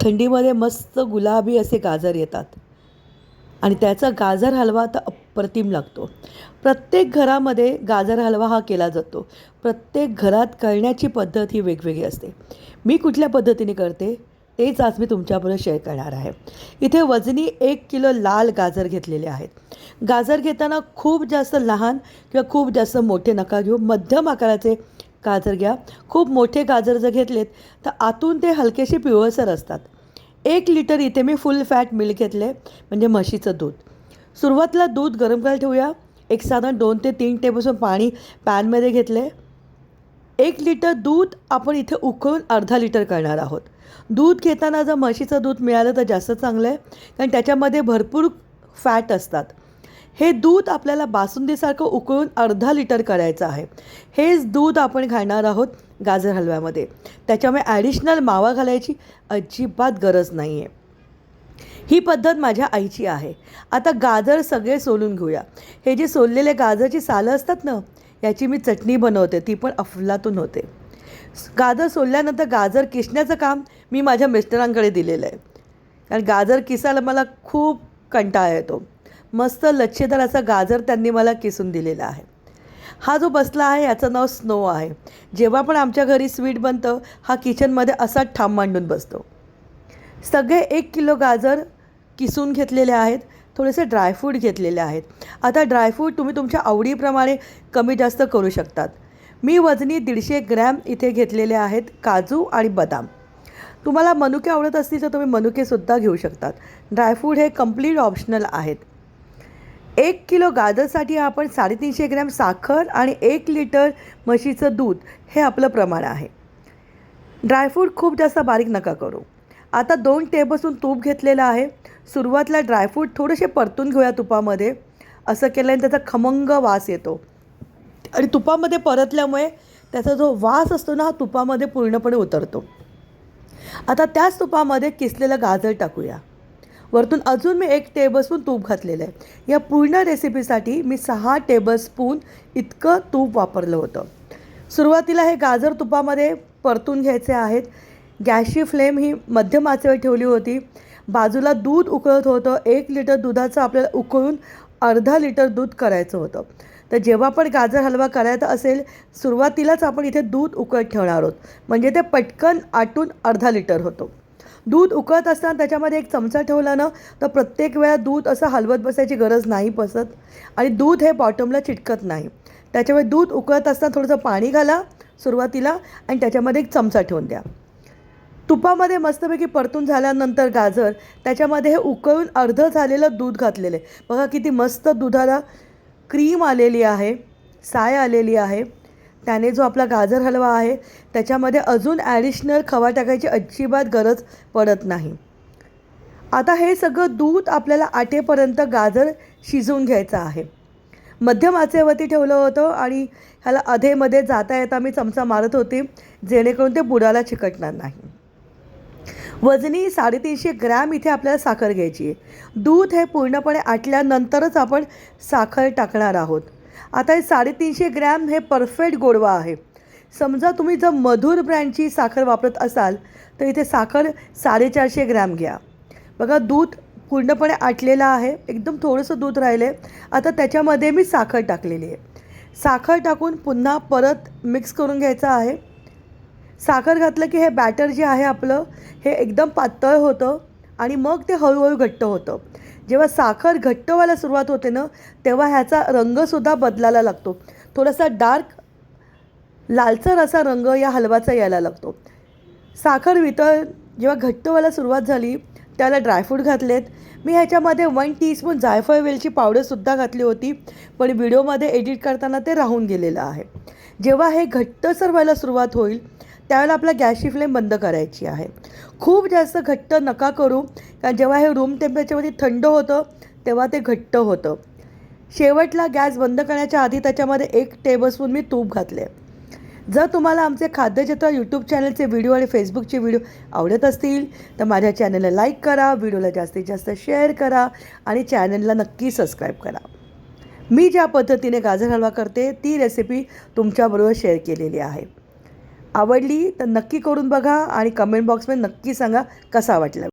थंडीमध्ये मस्त गुलाबी असे गाजर येतात. आणि त्याचा गाजर हलवा तर अप्रतिम लागतो. प्रत्येक घरामध्ये गाजर हलवा हा केला जातो. प्रत्येक घरात करण्याची पद्धत ही वेगवेगळी असते. मी कुठल्या पद्धतीने करते? तेच आज मी तुमच्याबरोबर शेअर करणार आहे. इथे वजनी एक किलो लाल गाजर घेतलेले आहेत. गाजर घेताना खूप जास्त लहान किंवा खूप जास्त मोठे नका घेऊ. मध्यम आकाराचे गाजर घ्या. खूप मोठे गाजर जर घेतलेत तर आतून ते हलकेसे पिवळसर असतात. एक लिटर इथे मी फुल फॅट मिल्क घेतले म्हणजे म्हशीचं दूध. सुरुवातीला दूध गरम करायला ठेवूया. एक साधारण दोन ते तीन टेबलस्पून पाणी पॅनमध्ये घेतले. एक लिटर दूध आपण इथे उकळून अर्धा लिटर करणार आहोत. दूध घेताना जर म्हशीचं दूध मिळालं तर जास्त चांगलं आहे कारण त्याच्यामध्ये भरपूर फॅट असतात. हे दूध आपल्याला बासुंदीसारखं उकळून अर्धा लिटर करायचं आहे. हेच दूध आपण घालणार आहोत गाजर हलव्यामध्ये. त्याच्यामुळे ॲडिशनल मावा घालायची अजिबात गरज नाही आहे ही पद्धत माझ्या आईची आहे. आता गाजर सगळे सोलून घेऊया. हे जे सोललेले गाजरची सालं असतात ना याची मी चटणी बनवते. ती पण अफलातून होते. गाजर सोलल्यानंतर गाजर किसण्याचं काम मी माझ्या मिस्टरांकडे दिलेलं आहे. कारण गाजर किसायला मला खूप कंटाळा येतो. मस्त लच्छेदार असा गाजर त्यांनी मला किसून दिलेला आहे. हा जो बसला आहे याचं नाव स्नो आहे. जेव्हा पण आमच्या घरी स्वीट बनतं हा किचनमध्ये असा ठाम मांडून बसतो. सगळे एक किलो गाजर किसून घेतलेले आहेत थोडेसे ड्रायफ्रूट घेतलेले आहेत. आता ड्रायफ्रूट तुम्ही तुमच्या आवडीप्रमाणे कमी जास्त करू शकतात. मी वजनी दीडशे ग्रॅम इथे घेतलेले आहेत काजू आणि बदाम. तुम्हाला मनुके आवडत असतील तर तुम्ही मनुकेसुद्धा घेऊ शकतात. ड्रायफ्रूट हे कंप्लीट ऑप्शनल आहेत. एक किलो गाजरसाठी आपण साडेतीनशे ग्रॅम साखर आणि एक लिटर म्हशीचं दूध हे आपलं प्रमाण आहे. ड्रायफ्रूट खूप जास्त बारीक नका करू. आता दोन टेबलस्पून तूप घेतलेलं आहे. सुरुवातीला ड्रायफ्रूट थोडेसे परतून घेऊया तुपामध्ये. असं केल्याने त्याचा खमंग वास येतो. आणि तुपामध्ये परतल्यामुळे त्याचा जो वास असतो ना हा तुपामध्ये पूर्णपणे उतरतो. आता त्याच तुपामध्ये किसलेलं गाजर टाकूया. वरतून अजून मी एक टेबलस्पून तूप घातलेलं आहे. या पूर्ण रेसिपीसाठी मी सहा टेबलस्पून इतकं तूप वापरलं होतं. सुरुवातीला हे गाजर तुपामध्ये परतून घ्यायचे आहेत. गॅसची फ्लेम ही मध्यम आचेवर ठेवली होती. बाजूला दूध उकळत होतं. एक लिटर दुधाचं आपल्याला उकळून अर्धा लिटर दूध करायचं होतं. तर जेव्हा पण गाजर हलवा करायचा असेल सुरुवातीलाच आपण इथे दूध उकळत ठेवणार आहोत. म्हणजे ते पटकन आटून अर्धा लिटर होतो. दूध उकळत असताना त्याच्यामध्ये एक चमचा ठेवला ना तर प्रत्येक वेळा दूध असं हलवत बसायची गरज नाही बसत आणि दूध हे बॉटमला चिटकत नाही. त्याच्यामुळे दूध उकळत असताना थोडंसं पाणी घाला सुरुवातीला आणि त्याच्यामध्ये एक चमचा ठेवून द्या. तुपामध्ये मस्तपैकी परतून झाल्यानंतर गाजर त्याच्यामध्ये हे उकळून अर्धं झालेलं दूध घातलेलं आहे. बघा किती मस्त दुधाला क्रीम आलेली आहे साय आलेली आहे. त्याने जो आपला गाजर हलवा आहे त्याच्यामध्ये अजून ॲडिशनल खवा टाकायची अजिबात गरज पडत नाही. आता हे सगळं दूध आपल्याला आटेपर्यंत गाजर शिजवून घ्यायचं आहे. मध्यम आचेवरती ठेवलं होतं आणि ह्याला अधेमध्ये जाता येता मी चमचा मारत होते जेणेकरून ते बुडाला चिकटणार नाही. वजनी साडेतीनशे ग्रॅम इथे आपल्याला साखर घ्यायची आहे. दूध हे पूर्णपणे आटल्यानंतरच आपण साखर टाकणार आहोत. आता हे साडेतीनशे ग्रॅम हे परफेक्ट गोडवा आहे. समजा तुम्ही जर मधुर ब्रँडची साखर वापरत असाल तर इथे साखर साडेचारशे ग्रॅम घ्या. बघा दूध पूर्णपणे आटलेलं आहे. एकदम थोडंसं दूध राहिलं आहे आता त्याच्यामध्ये मी साखर टाकलेली आहे. साखर टाकून पुन्हा परत मिक्स करून घ्यायचं आहे. साखर घातलं की हे बॅटर जे आहे आपलं हे एकदम पातळ होतं. आणि मग ते हळूहळू घट्ट होतं. जेव्हा साखर घट्ट व्हायला सुरुवात होते ना तेव्हा ह्याचा रंगसुद्धा बदलायला लागतो. थोडासा डार्क लालसर असा रंग या हलवाचा यायला लागतो. साखर वितळ जेव्हा घट्ट व्हायला सुरुवात झाली त्याला ड्रायफ्रूट घातलेत. मी ह्याच्यामध्ये वन टीस्पून जायफळ वेलची पावडरसुद्धा घातली होती पण व्हिडिओमध्ये एडिट करताना ते राहून गेलेलं आहे. जेव्हा हे घट्टसर व्हायला सुरुवात होईल त्यावेळेला आपला गॅसची फ्लेम बंद करायची आहे. खूप जास्त घट्ट नका करू. कारण जेव्हा हे रूम टेम्परेचरमध्ये थंड होतं तेव्हा ते घट्ट होतं. शेवटला गॅस बंद करण्याच्या आधी त्याच्यामध्ये एक टेबलस्पून मी तूप घातले. जर तुम्हाला आमचे खाद्यचित्र यूट्यूब चॅनलचे व्हिडिओ आणि फेसबुकचे व्हिडिओ आवडत असतील तर माझ्या चॅनलला लाईक करा व्हिडिओला जास्तीत जास्त शेअर करा आणि चॅनलला नक्की सबस्क्राईब करा. मी ज्या पद्धतीने गाजर हलवा करते ती रेसिपी तुमच्याबरोबर शेअर केलेली आहे. आवडली तर नक्की करून बघा आणि कमेंट बॉक्समध्ये नक्की सांगा कसा वाटला.